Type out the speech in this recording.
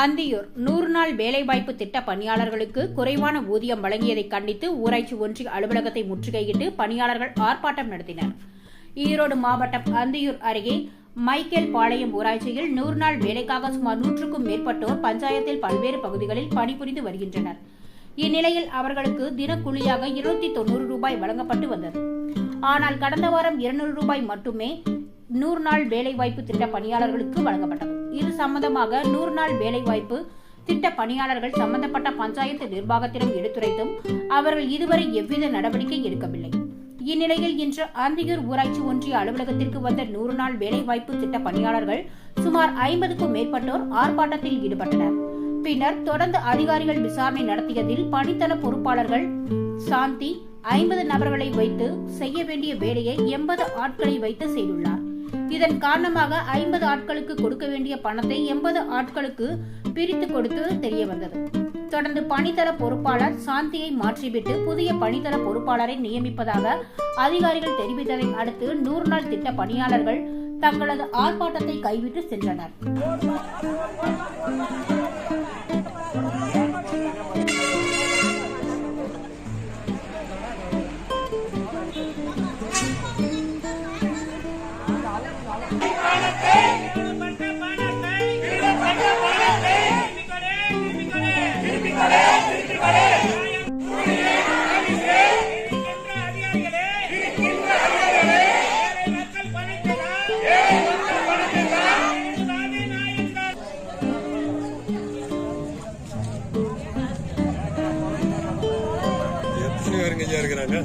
அந்தியூர் நூறு நாள் வேலைவாய்ப்பு திட்ட பணியாளர்களுக்கு குறைவான ஊதியம் வழங்கியதை கண்டித்து ஊராட்சி ஒன்றிய அலுவலகத்தை முற்றுகையிட்டு பணியாளர்கள் ஆர்ப்பாட்டம் நடத்தினர். ஈரோடு மாவட்டம் அந்தியூர் அருகே மைக்கேல் பாளையம் ஊராட்சியில் நூறு நாள் வேலைக்காக சுமார் நூற்றுக்கும் மேற்பட்டோர் பஞ்சாயத்தில் பல்வேறு பகுதிகளில் பணிபுரிந்து வருகின்றனர். இந்நிலையில் அவர்களுக்கு தினக்கூலியாக இருநூத்தி தொண்ணூறு ரூபாய் வழங்கப்பட்டு வந்தது. ஆனால் கடந்த வாரம் இருநூறு ரூபாய் மட்டுமே நூறு நாள் வேலைவாய்ப்பு திட்ட பணியாளர்களுக்கு வழங்கப்பட்டது. இது சம்பந்தமாக நூறு நாள் வேலைவாய்ப்பு திட்ட பணியாளர்கள் சம்பந்தப்பட்ட பஞ்சாயத்து நிர்வாகத்திடம் எடுத்துரைத்தும் அவர்கள் இதுவரை எவ்வித நடவடிக்கை எடுக்கவில்லை. இந்நிலையில் இன்று ஆந்தியூர் ஊராட்சி ஒன்றிய அலுவலகத்திற்கு வந்த நூறு நாள் வேலைவாய்ப்பு திட்ட பணியாளர்கள் சுமார் ஐம்பதுக்கும் மேற்பட்டோர் ஆர்ப்பாட்டத்தில் ஈடுபட்டனர். பின்னர் தொடர்ந்து அதிகாரிகள் விசாரணை நடத்தியதில் பணித்தள பொறுப்பாளர்கள் சாந்தி ஐம்பது நபர்களை வைத்து செய்ய வேண்டிய வேலையை எண்பது ஆட்களை வைத்து செய்துள்ளார். இதன் காரணமாக ஐம்பது ஆட்களுக்கு கொடுக்க வேண்டிய பணத்தை எண்பது ஆட்களுக்கு பிரித்து கொடுத்து தெரிய வந்தது. தொடர்ந்து பணித்தள பொறுப்பாளர் சாந்தியை மாற்றிவிட்டு புதிய பணித்தள பொறுப்பாளரை நியமிப்பதாக அதிகாரிகள் தெரிவித்ததை அடுத்து நூறு நாள் திட்ட பணியாளர்கள் தங்களது ஆர்ப்பாட்டத்தை கைவிட்டு சென்றனர். எத்தனை பேருங்க ஐயா இருக்கிறாங்க?